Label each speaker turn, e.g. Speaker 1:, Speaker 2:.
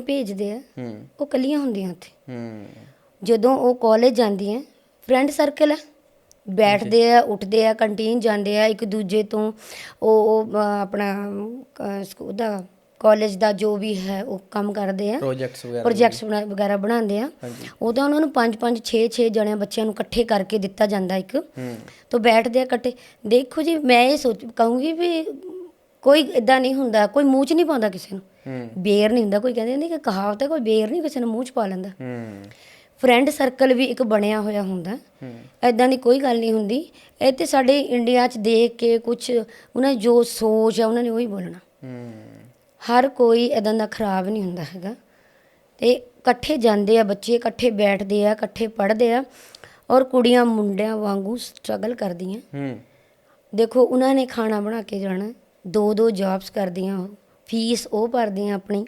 Speaker 1: ਭੇਜਦੇ ਆ
Speaker 2: ਹੂੰ।
Speaker 1: ਉਹ ਕੱਲੀਆਂ ਹੁੰਦੀਆਂ ਉੱਥੇ।
Speaker 2: ਹੂੰ।
Speaker 1: ਜਦੋਂ ਉਹ ਕਾਲਜ ਜਾਂਦੀਆਂ ਫਰੈਂਡ ਸਰਕਲ ਹੈ ਬੈਠਦੇ ਆ ਉੱਠਦੇ ਆ ਕੰਟੀਨ ਜਾਂਦੇ ਆ ਇੱਕ ਦੂਜੇ ਤੋਂ ਉਹ ਉਹ, ਅ, ਆਪਣਾ ਅ, ਸਕੂ- ਉਹਦਾ ਕਾਲਜ ਦਾ ਜੋ ਵੀ ਹੈ ਉਹ ਕੰਮ ਕਰਦੇ ਆ।
Speaker 2: ਪ੍ਰੋਜੈਕਟਸ ਵਗੈਰਾ
Speaker 1: ਪ੍ਰੋਜੈਕਟਸ ਵਗੈਰਾ ਬਣਾਉਂਦੇ ਆ।
Speaker 2: ਹਾਂਜੀ।
Speaker 1: ਉਹ ਤਾਂ ਉਹਨਾਂ ਨੂੰ 5 5 6 6 ਜਣਿਆਂ ਬੱਚਿਆਂ ਨੂੰ ਇਕੱਠੇ ਕਰਕੇ ਦਿੱਤਾ ਜਾਂਦਾ ਇੱਕ।
Speaker 2: ਹੂੰ।
Speaker 1: ਤੋਂ ਬੈਠਦੇ ਆ ਇਕੱਠੇ। ਦੇਖੋ ਜੀ ਮੈਂ ਇਹ ਸੋਚ ਕਹੂੰਗੀ ਵੀ ਕੋਈ ਇਦਾਂ ਨਹੀਂ ਹੁੰਦਾ ਕੋਈ ਮੂੰਹ 'ਚ ਨਹੀਂ ਪਾਉਂਦਾ ਕਿਸੇ ਨੂੰ।
Speaker 2: ਹੂੰ।
Speaker 1: ਬੇਰ ਨਹੀਂ ਹੁੰਦਾ ਕੋਈ ਕਹਿੰਦੇ ਨਹੀਂ ਕਿ ਕਹਾਵਤ ਹੈ ਕੋਈ ਬੇਰ ਨਹੀਂ ਕਿਸੇ ਨੂੰ ਮੂੰਹ 'ਚ ਪਾ ਲੈਂਦਾ।
Speaker 2: ਹੂੰ।
Speaker 1: ਫਰੈਂਡ ਸਰਕਲ ਵੀ ਇੱਕ ਬਣਿਆ ਹੋਇਆ ਹੁੰਦਾ।
Speaker 2: ਹੂੰ।
Speaker 1: ਐਦਾਂ ਦੀ ਕੋਈ ਗੱਲ ਨਹੀਂ ਹੁੰਦੀ। ਇਹ ਤੇ ਸਾਡੇ ਇੰਡੀਆ 'ਚ ਦੇਖ ਕੇ ਕੁਝ ਉਹਨਾਂ ਦੀ ਜੋ ਸੋਚ ਆ ਉਹਨਾਂ ਨੇ ਉਹੀ ਬੋਲਣਾ।
Speaker 2: ਹੂੰ।
Speaker 1: ਹਰ ਕੋਈ ਇਦਾਂ ਦਾ ਖਰਾਬ ਨਹੀਂ ਹੁੰਦਾ ਹੈਗਾ। ਤੇ ਇਕੱਠੇ ਜਾਂਦੇ ਆ ਬੱਚੇ ਇਕੱਠੇ ਬੈਠਦੇ ਆ ਇਕੱਠੇ ਪੜ੍ਹਦੇ ਆ ਔਰ ਕੁੜੀਆਂ ਮੁੰਡਿਆਂ ਵਾਂਗੂ ਸਟਰਗਲ ਕਰਦੀਆਂ।
Speaker 2: ਹੂੰ।
Speaker 1: ਦੇਖੋ ਉਹਨਾਂ ਨੇ ਖਾਣਾ ਬਣਾ ਕੇ ਜਾਣਾ। ਦੋ ਦੋ ਜੋਬਸ ਕਰਦੀਆਂ ਉਹ ਫੀਸ ਉਹ ਭਰਦੀਆਂ ਆਪਣੀ।